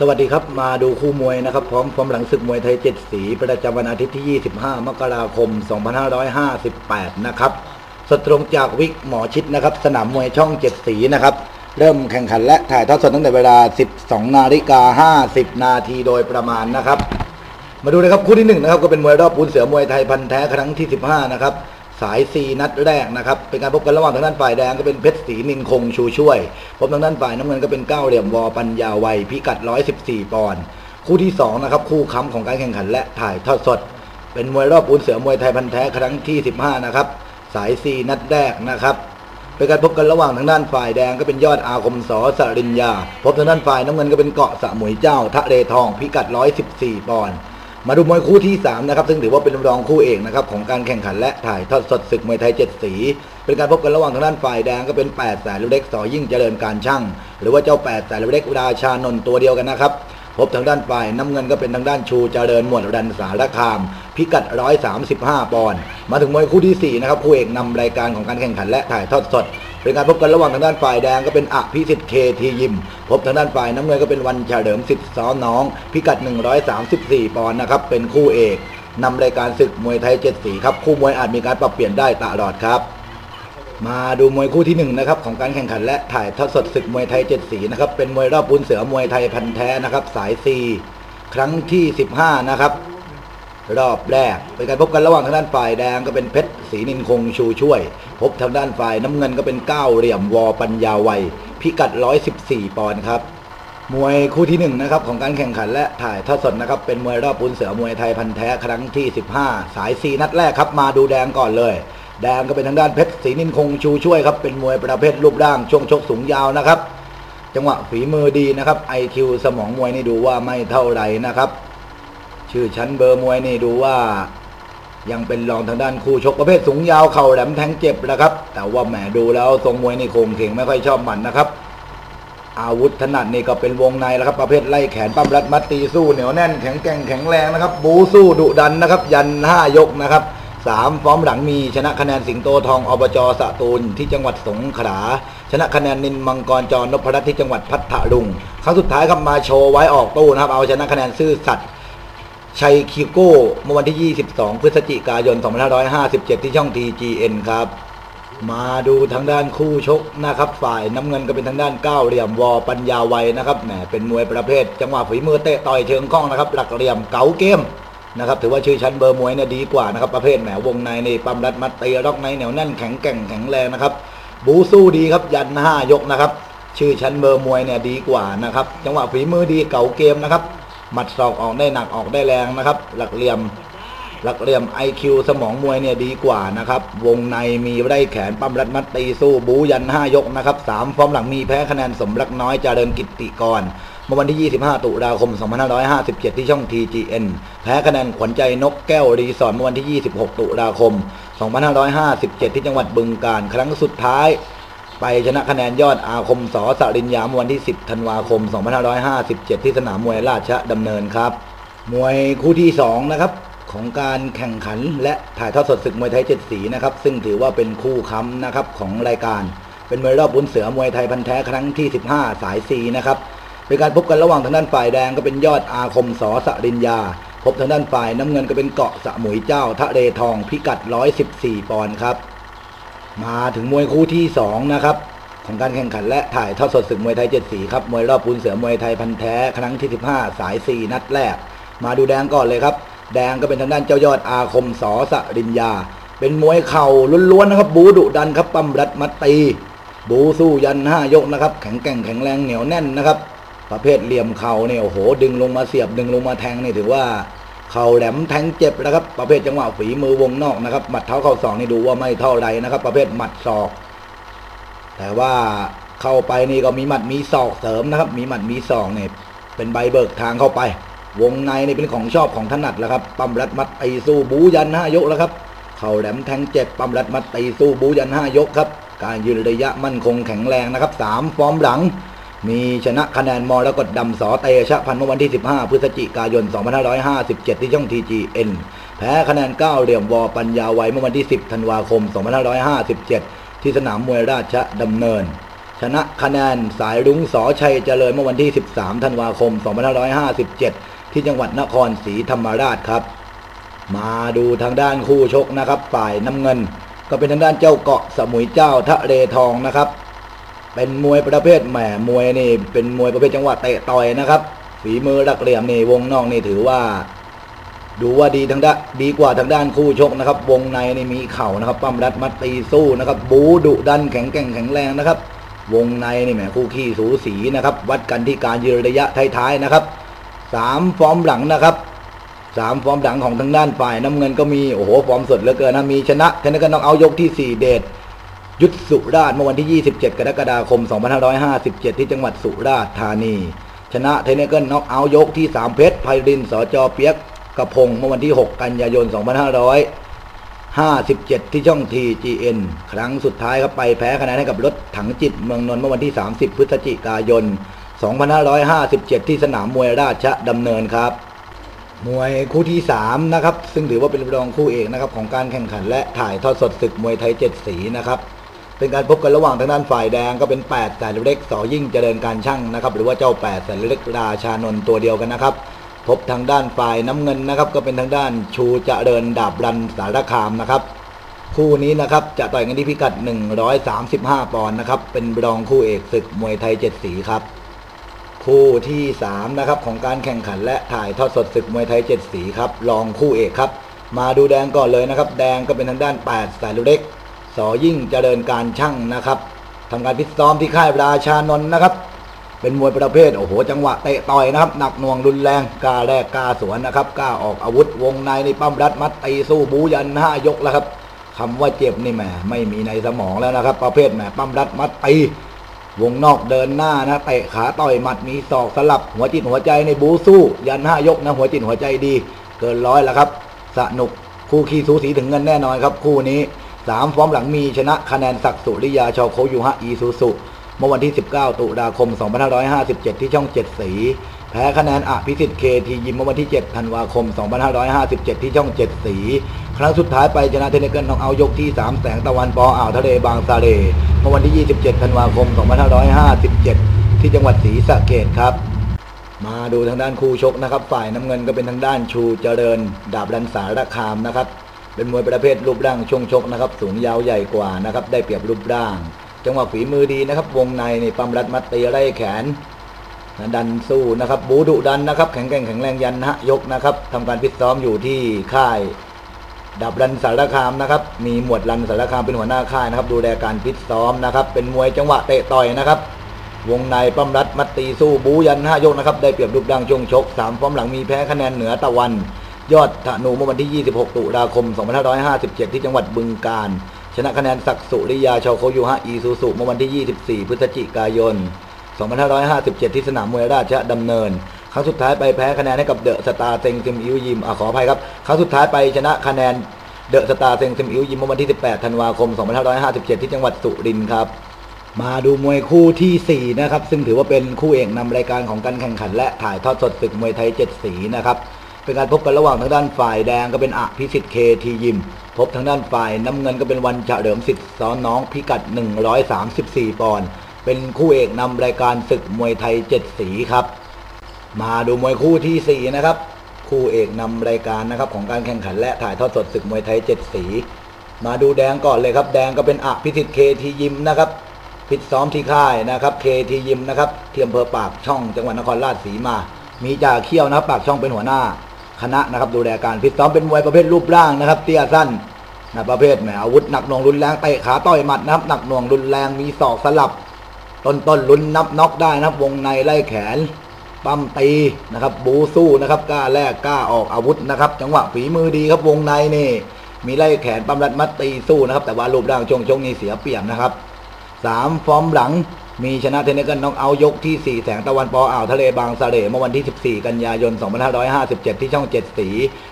สวัสดีครับ มาดูคู่มวยนะครับ พร้อมความหลังศึกมวยไทยเจ็ดสี ประจำวันอาทิตย์ที่ 25 มกราคม 2558 นะครับสตรงจากวิกหมอชิดนะครับ สนามมวยช่องเจ็ดสีนะครับ เริ่มแข่งขันและถ่ายทอดสดตั้งแต่เวลา 12 นาฬิกา 50 นาทีโดยประมาณนะครับ มาดูนะครับคู่ที่หนึ่งนะครับก็เป็นมวยรอบปูนเสือมวยไทยพันแท้ครั้งที่ 15 นะครับ สาย4นัดแรกนะครับเป็นการพบกันระหว่างทางด้านฝ่ายแดงก็เป็นเพชรศรีนินคงชูช่วย พบทางด้านฝ่ายน้ำเงินก็เป็นก้าวเหลี่ยมวอปัญญาวัยพิกัด 114 ปอนด์คู่ที่2นะครับคู่ค้ำของการแข่งขันและถ่ายทอดสด เป็นมวยรอบปูนเสือมวยไทยพันแท้ครั้งที่ 15 นะครับสาย4นัดแรกนะครับเป็นการพบกันระหว่างทางด้านฝ่ายแดงก็เป็นยอดอาคมสอสริญญา พบทางด้านฝ่ายน้ำเงินก็เป็นเกาะสมุยเจ้าทะเลทอง พิกัด 114 ปอนด์ มาดูมวยคู่ที่ 3 นะครับ ซึ่งถือว่าเป็นรองคู่เอกนะครับของการแข่งขันและถ่ายทอดสดศึกมวยไทยเจ็ดสี เป็นการพบกันระหว่างทางด้านฝ่ายแดงก็เป็น8แสนลูกเล็กสอยิ่งเจริญการช่าง หรือว่าเจ้า8แสนลูกเล็กราชานนตัวเดียวกันนะครับพบทางด้านฝ่ายน้ำเงินก็เป็นทางด้านชูเจริญหมวดรันสารคาม พิกัด 135 ปอนด์มาถึงมวยคู่ที่4นะครับคู่เอกนำรายการของการแข่งขันและถ่ายทอดสด เป็นการพบกันระหว่างทางด้านฝ่ายแดงก็เป็นอภิสิทธิ์เคทียิม พบทางด้านฝ่ายน้ำเงินก็เป็นวันเฉลิมสิทธิ์ซ้อน้อง พิกัด 134 ปอนด์นะครับ เป็นคู่เอกนำรายการศึกมวยไทยเจ็ดสีครับ คู่มวยอาจมีการปรับเปลี่ยนได้ตลอดครับ มาดูมวยคู่ที่หนึ่งนะครับของการแข่งขันและถ่ายทอดสดศึกมวยไทยเจ็ดสีนะครับเป็นมวยรอบปุนเสือมวยไทยพันแท้นะครับสายซีครั้งที่ 15 นะครับ รอบแรก เป็นการพบกันระหว่างทางด้านฝ่ายแดงก็เป็นเพชรศรีนินคงชูช่วย พบทางด้านฝ่ายน้ำเงินก็เป็นก้าวเหลี่ยมวอปัญญาวัยพิกัด 114 ปอนด์ครับมวยคู่ที่หนึ่งนะครับของการแข่งขันและถ่ายทอดสดนะครับเป็นมวยรอบปุนเสือมวยไทยพันแท้ครั้งที่ 15 สายซีนัดแรกครับ มาดูแดงก่อนเลย แดงก็เป็นทางด้านเพชรศรีนินคงชูช่วยครับเป็นมวยประเภทรูปร่างช่วงชกสูงยาวนะครับ จังหวะฝีมือดีนะครับ IQ สมองมวยนี่ดูว่าไม่เท่าไรนะครับ ชื่อชั้นเบอร์มวยนี่ดูว่า ยังเป็นรองทางด้านคู่ชกประเภทสูงยาวเข่าแหลมแทงเจ็บนะครับ แต่ว่าแหมดูแล้วทรงมวยนี่คงเข่งไม่ค่อยชอบหมันนะครับ อาวุธถนัดนี่ก็เป็นวงในแล้วครับประเภทไล่แขนปั้มรัดมัดตีสู้เหนียวแน่นแข็งแกร่งแข็งแรงนะครับ บูสู้ดุดันนะครับ ยันห้ายกนะครับสามฟอร์มหลังมีชนะคะแนนสิงโตทองอบจสะตูลที่จังหวัดสงขลาชนะคะแนนนินมังกรจรนพรัตน์ที่จังหวัดพัทลุงครั้งสุดท้ายครับมาโชว์ไว้ออกตู้นะครับ เอาชนะคะแนนซื่อสัตย์ ชัยคิโก้เมื่อวันที่ 22 พฤศจิกายน 2557 ที่ช่อง TGN ครับ มาดูทางด้านคู่ชกนะครับ ฝ่ายน้ำเงินก็เป็นทางด้านก้าวเหลี่ยมวอปัญญาไวนะครับแหมเป็นมวยประเภท จังหวะฝีมือเตะต่อยเชิงก้องนะครับ หลักเหลี่ยมเก๋าเกมนะครับถือว่าชื่อชั้นเบอร์มวยเนี่ยดีกว่านะครับประเภทแหมวงในนี่ปั๊มรัดมัดตีล็อกในเหนียวแน่นแข็งแกร่งแข็งแรงนะครับบูสู้ดีครับยันห้ายกนะครับ ชื่อชั้นเบอร์มวยเนี่ยดีกว่านะครับ จังหวะฝีมือดีเก๋าเกมนะครับ หมัดศอกออกได้หนักออกได้แรงนะครับ หลักเหลี่ยมหลักเหลี่ยม IQ สมองมวยเนี่ยดีกว่านะครับ วงในมีได้แขนปั้มรัดมัดตีสู้บูยัน 5 ยกนะครับ3ฟอร์มหลังมีแพ้คะแนนสมรักน้อยจเจริญกิติกรเมื่อวันที่ 25 ตุลาคม 2557 ที่ช่อง TGN แพ้คะแนนขวัญใจนกแก้วรีสอร์ทเมื่อวันที่ 26 ตุลาคม 2557 ที่จังหวัดบึงกาฬครั้งสุดท้าย ไปชนะคะแนนยอดอาคมสอสริญญาเมื่อวันที่ 10 ธันวาคม 2557 ที่สนามมวยราชดำเนินครับ มวยคู่ที่ 2 นะครับ ของการแข่งขันและถ่ายทอดสดศึกมวยไทยเจ็ดสีนะครับ ซึ่งถือว่าเป็นคู่ค้ำนะครับของรายการ เป็นมวยรอบบุญเสือมวยไทยพันแท้ครั้งที่ 15 สายซีนะครับเป็นการพบกันระหว่างทางด้านฝ่ายแดงก็เป็นยอดอาคมสอสริญญา พบทางด้านฝ่ายน้ำเงินก็เป็นเกาะสมุยเจ้าทะเลทองพิกัด 114 ปอนด์ครับ มาถึงมวยคู่ที่ 2 นะครับ ของการแข่งขันและถ่ายทอดสดศึกมวยไทยเจ็ดสีครับ มวยรอบปูนเสือมวยไทยพันแท้ครั้งที่ 15 สาย 4 นัดแรก มาดูแดงก่อนเลยครับ แดงก็เป็นทางด้านเจ้ายอดอาคมสอสริญญา เป็นมวยเข่าล้วนๆนะครับ บูดุดันครับปั้มรัดมัดตี บูสู้ยันห้ายกนะครับ แข็งแกร่งแข็งแรงเหนียวแน่นนะครับ ประเภทเหลี่ยมเข่าเนี่ยโอ้โหดึงลงมาเสียบดึงลงมาแทงนี่ถือว่า เข่าแหลมแทงเจ็บนะครับ ประเภทจังหวะฝีมือวงนอกนะครับหมัดเท้าเข่าศอกนี่ดูว่าไม่เท่าไรนะครับ ประเภทหมัดศอก แต่ว่าเข้าไปนี่ก็มีหมัดมีศอกเสริมนะครับ มีหมัดมีศอกเนี่ยเป็นใบเบิกทางเข้าไป วงในนี่เป็นของชอบของถนัดแล้วครับปั๊มรัดมัดตีสู้บูยันห้ายกแล้วครับเข่าแหลมแทงเจ็บปั๊มรัดมัดตีสู้บูยันห้ายกครับการยืนระยะมั่นคงแข็งแรงนะครับสามฟอร์มหลัง มีชนะคะแนนมรกตดำสอเตชะพันเมื่อวันที่ 15 พฤศจิกายน 2557 ที่ช่อง TGN แพ้คะแนน 9 เหลี่ยมวอปัญญาไว้เมื่อวันที่ 10 ธันวาคม 2557 ที่สนามมวยราชดำเนิน ชนะคะแนนสายรุ้งสอชัยเจริญเมื่อวันที่ 13 ธันวาคม 2557 ที่จังหวัดนครศรีธรรมราชครับ มาดูทางด้านคู่ชกนะครับ ฝ่ายน้ำเงิน ก็เป็นทางด้านเจ้าเกาะสมุยเจ้าทะเลทองนะครับ เป็นมวยประเภทแหมมวยนี่ เป็นมวยประเภทจังหวะเตะต่อยนะครับ ฝีมือรักเหลี่ยมนี่วงนอกนี่ถือว่า ดูว่าดีทางด้านดีกว่าทางด้านคู่ชกนะครับ วงในนี่มีเข่านะครับปั้มรัดมัดตีสู้นะครับ บูดุดันแข็งแกร่งแข็งแรงนะครับ วงในนี่แหมคู่ขี้สูสีนะครับ วัดกันที่การยืนระยะท้ายๆนะครับสามฟอร์มหลังนะครับสามฟอร์มหลังของทางด้านฝ่ายน้ำเงินก็มีโอ้โหฟอร์มสดเหลือเกินนะมีชนะชนะกันน้องเอายกที่สี่เดช ยุทธสุราชเมื่อวันที่ 27 กรกฎาคม 2557 ที่จังหวัดสุราษฎร์ธานี ชนะเทนเนเกิลน็อกเอาท์ยกที่ 3 เพชรไพรินสจเปียกกระพงเมื่อวันที่ 6 กันยายน 2557 ที่ช่อง TGN ครั้งสุดท้ายครับไปแพ้คะแนนให้กับรถถังจิตเมืองนนท์เมื่อวันที่ 30 พฤศจิกายน 2557 ที่สนามมวยราชดำเนินครับ มวยคู่ที่ 3 นะครับ ซึ่งถือว่าเป็นรองคู่เอกนะครับของการแข่งขันและถ่ายทอดสดศึกมวยไทยเจ็ดสีนะครับ เป็นการพบกันระหว่างทางด้านฝ่ายแดงก็เป็น8แสนเล็กสอยิ่งเจริญการช่างนะครับ หรือว่าเจ้า8แสนเล็กราชานนท์ตัวเดียวกันนะครับ พบทางด้านฝ่ายน้ำเงินนะครับ ก็เป็นทางด้านชูเจริญดาบรันสารคามนะครับ คู่นี้นะครับจะต่อยกันที่พิกัด 135 ปอนด์นะครับ เป็นรองคู่เอกศึกมวยไทยเจ็ดสีครับคู่ที่3นะครับของการแข่งขันและถ่ายทอดสดศึกมวยไทยเจ็ดสีครับรองคู่เอกครับ มาดูแดงก่อนเลยนะครับ แดงก็เป็นทางด้าน8สายเล็ก สอยิ่งเจริญการช่างนะครับทำการพิซ้อมที่ค่ายราชานนท์นะครับ เป็นมวยประเภทโอ้โหจังหวะเตะต่อยนะครับ หนักหน่วงรุนแรงกล้าแรกกล้าสวนนะครับกล้าออกอาวุธวงในในปั้มรัดมัดตีสู้บูยันห้ายกแล้วครับคำว่าเจ็บนี่แหมไม่มีในสมองแล้วนะครับ ประเภทแหมปั้มรัดมัดตีวงนอกเดินหน้านะเตะขาต่อยหมัดมีศอกสลับหัวจิตหัวใจในบูสู้ ยันห้ายกนะหัวจิตหัวใจดี เกินร้อยแล้วครับ สนุกคู่ขี้สูสีถึงเงินแน่นอนครับ คู่นี้ สามฟอร์มหลังมีชนะคะแนนศักสุริยาชอโคยูฮะอีซูซุเมื่อวันที่ 19 ตุลาคม 2557 ที่ช่องเจ็ดสี แพ้คะแนนอภิสิทธิ์เคทียิมเมื่อวันที่ 7 ธันวาคม 2557 ที่ช่องเจ็ดสี ครั้งสุดท้ายไปชนะเทนเนเกิลน้องเอายกที่ 3 แสงตะวันปออ่าวทะเลบางซาเลเมื่อวันที่ 27 ธันวาคม 2557 ที่จังหวัดศรีสะเกษครับ มาดูทางด้านคู่ชกนะครับ ฝ่ายน้ำเงินก็เป็นทางด้านชูเจริญ ดาบรันสารคามนะครับ เป็นมวยประเภทรูปร่างช่วงชกนะครับ สูงยาวใหญ่กว่านะครับ ได้เปรียบรูปร่าง จังหวะฝีมือดีนะครับ วงในนี่ปั๊มรัดมัดตีไล่แขนดันสู้นะครับ บูดุดันนะครับ แข็งแกร่งแข็งแรงยันนะฮะยกนะครับทำการฟิตซ้อมอยู่ที่ค่ายดับรันสารคามนะครับ มีหมวดรันสารคามเป็นหัวหน้าค่ายนะครับ ดูแลการฟิตซ้อมนะครับ เป็นมวยจังหวะเตะต่อยนะครับ วงในปั้มรัดมัดตีสู้บูยันห้ายกนะครับ ได้เปรียบรูปร่างช่งชกสามฟอร์มหลังมีแพ้คะแนนเหนือตะวัน ยอดธนูเมื่อวันที่ 26 ตุลาคม 2557 ที่จังหวัดบึงกาฬชนะคะแนนศักสุริยาชาวโคยูฮะอีซูซุเมื่อวันที่ 24 พฤศจิกายน 2557 ที่สนามมวยราชดำเนิน ครั้งสุดท้ายไปแพ้คะแนนให้กับเดอะสตาร์เซงซิมอิวยิมอขออภัยครับ ครั้งสุดท้ายไปชนะคะแนนเดอะสตาร์เซงซิมอิวยิมเมื่อวันที่ 18 ธันวาคม 2557 ที่จังหวัดสุรินทร์ครับมาดูมวยคู่ทีสี่4 นะครับ ซึ่งถือว่าเป็นคู่เอกนำรายการของการแข่งขันและถ่ายทอดสดศึกมวยไทยเจ็ดสีนะครับ เป็นการพบกันระหว่างทางด้านฝ่ายแดงก็เป็นอภิสิทธิ์เคทียิม พบทางด้านฝ่ายน้ำเงินก็เป็นวันเฉลิมสิทธิ์ซ้อนน้องพิกัด 134 ปอนด์เป็นคู่เอกนำรายการศึกมวยไทยเจ็ดสีครับ มาดูมวยคู่ทีสี่4นะครับคู่เอกนำรายการนะครับของการแข่งขันและถ่ายทอดสดศึกมวยไทยเจ็ดสี มาดูแดงก่อนเลยครับ แดงก็เป็นอภิสิทธิ์เคทียิมนะครับฟิตซ้อมที่ค่ายนะครับเคทียิมนะครับที่อำเภอปากช่องจังหวัดนครราชสีมา มีจ่าเขี้ยวนะปากช่องเป็นหัวหน้า คณะนะครับดูแลการฟิตซ้อมเป็นมวยประเภทรูปร่างนะครับ เตี้ยสั้นนะประเภทแหมอาวุธหนักหน่วงรุนแรงเตะขาต่อยหมัดนะครับหนักหน่วงรุนแรงมีศอกสลับ ต้นต้นลุ้นนับน็อกได้นะครับ วงในไล่แขนปั้มตีนะครับ บูสู้นะครับกล้าแลกกล้าออกอาวุธนะครับ จังหวะฝีมือดีครับวงในนี่ มีไล่แขนปั้มรัดมัดตีสู้นะครับ แต่ว่ารูปร่างชงชงนี่เสียเปรียบนะครับสามฟอร์มหลัง มีชนะเทนเนเกิลน้องเอายกที่ 4 แสงตะวันปออ่าวทะเลบางสะเลเมื่อวันที่ 14 กันยายน 2557 ที่ช่อง 7 สี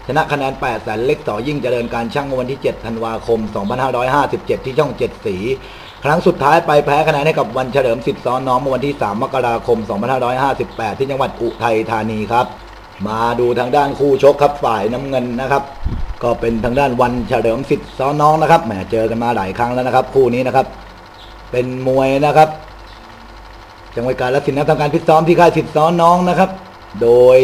ชนะคะแนน 8 แสนเล็กต่อยิ่งเจริญการช่างเมื่อวันที่ 7 ธันวาคม 2557 ที่ช่อง 7 สีครั้งสุดท้ายไปแพ้คะแนนให้กับวันเฉลิมสิทธิ์ซ้อนน้องเมื่อวันที่ 3 มกราคม 2558 ที่จังหวัดอุทัยธานีครับ มาดูทางด้านคู่ชกครับฝ่ายน้ำเงินนะครับ ก็เป็นทางด้านวันเฉลิมสิทธิ์ซ้อนน้องนะครับแหมเจอกันมาหลายครั้งแล้วนะครับ คู่นี้นะครับ เป็นมวยนะครับ จังหวัดกาฬสินธุ์นะทำการฟิตซ้อมที่ค่ายสิทธิ์ซ้อนน้องนะครับ โดย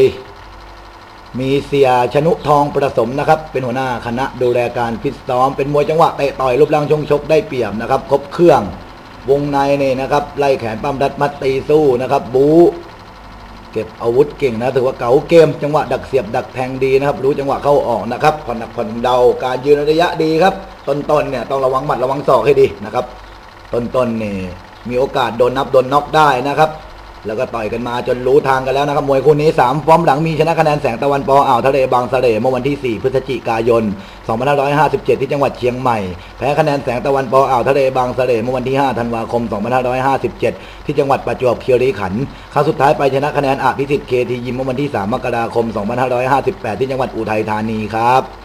มีเสียชนุทองประสมนะครับ เป็นหัวหน้าคณะดูแลการฟิตซ้อม เป็นมวยจังหวะเตะต่อยรูปร่างชงชกได้เปรียบนะครับครบเครื่องวงในนี่นะครับ ไล่แขนปั้มดัดมัดตีสู้นะครับ บู๊เก็บอาวุธเก่งนะถือว่าเก๋าเกม จังหวะดักเสียบดักแทงดีนะครับ รู้จังหวะเข้าออกนะครับผ่อนหนักผ่อนเดาการยืนระยะดีครับ ต้นๆเนี่ยต้องระวังหมัดระวังศอกให้ดีนะครับ ต้นๆนี่ มีโอกาสโดนนับโดนน็อกได้นะครับ แล้วก็ต่อยกันมาจนรู้ทางกันแล้วนะครับมวยคู่นี้ 3 ฟอร์มหลังมีชนะคะแนนแสงตะวันปออ่าวทะเลบางสะเลเมื่อวันที่ 4 พฤศจิกายน 2557 ที่จังหวัดเชียงใหม่ แพ้คะแนนแสงตะวันปออ่าวทะเลบางสะเลเมื่อวันที่ 5 ธันวาคม 2557 ที่จังหวัดประจวบคีรีขันธ์ครั้งสุดท้ายไปชนะคะแนนอภิสิทธิ์เคทียิมเมื่อวันที่ 3 มกราคม 2558 ที่จังหวัดอุทัยธานีครับ